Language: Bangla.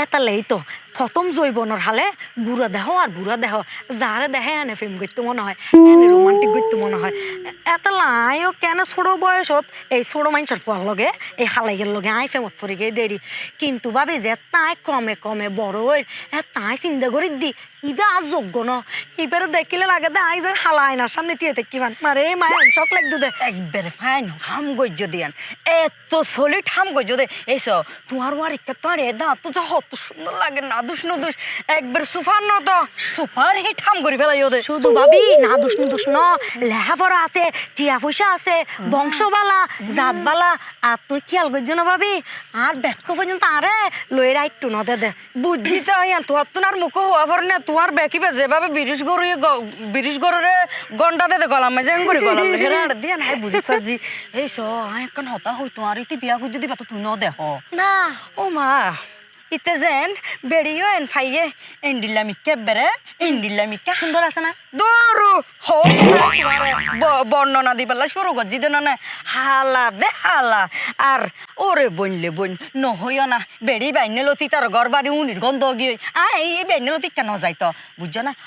এতালেই তো প্রথম জৈবনের হালে গুড়া দেহ আর বুড়া দেহ যারে দেহে এনে ফিল্ম করতে মনে হয় এনে রোমান্টিক করতে মনে হয়। এটা লাইও কেন ছোট বয়সত এই ছোট মানুষের পর লগে এই হালাইয়ের লগে আই ফেমত পরে গিয়ে দেরি কিন্তু ভাবি যে তাই কমে কমে বড় হই তাই চিন্তা করি দি ইবা আর যোগ্য ন। ইবারে দেখিলে লাগে দে আই যে হালাই না সামনে দিয়ে দেখি মান মারে মায়া চক লাগ দে। একবারে ফাইন হাম গজ্য দিয়ান। এত সলিড হাম গজ্য দে। এইস তোমার ওয়ার একটা তোমার এ দাঁত তো যা হত সুন্দর লাগে নাদুস নদুস একবার সুপার ন তো সুপার হিট হাম করি ফেলাই ওদের শুধু ভাবি না দুষ্ণ দুষ্ণ লেহাপড়া আছে টিয়া পয়সা আছে বংশবালা জাতবালা আর তুই খেয়াল করছ না ভাবি আর ব্যাক পর্যন্ত আরে লই রাইট ন দে দে। বুঝছি তো ইয়ান তোমার তো আর মুখ হওয়া পর না তোমার বেকিবে যেভাবে বিরিশ গরু বিরিশ গরুরে গন্ডা দে দে গলাম মেজে করে গলাম হেরা আর দিয়া নাই বুঝি পাজি এইস আই এখন হতা হই তোমার ইতি বিয়া গুজ যদি তুই ন দেহ না। ও মা ইতে যেন বেড়িও এন ফাইয়ে এন্ডিলা মিক্কে বেড়ে এন্ডিলা মিকে সুন্দর আছে না? দৌড়ু বর্ণনা দি পেলা শুরু করছি না হালা দে, হালা। আর ওরে বইনলে বইন নহইও না। বেড়ি বাইনে লতি তার ঘর বাড়ি উনির গন্ধ গিয়ে আই এই বাইনে লতি কেন যাইতো বুঝছ না?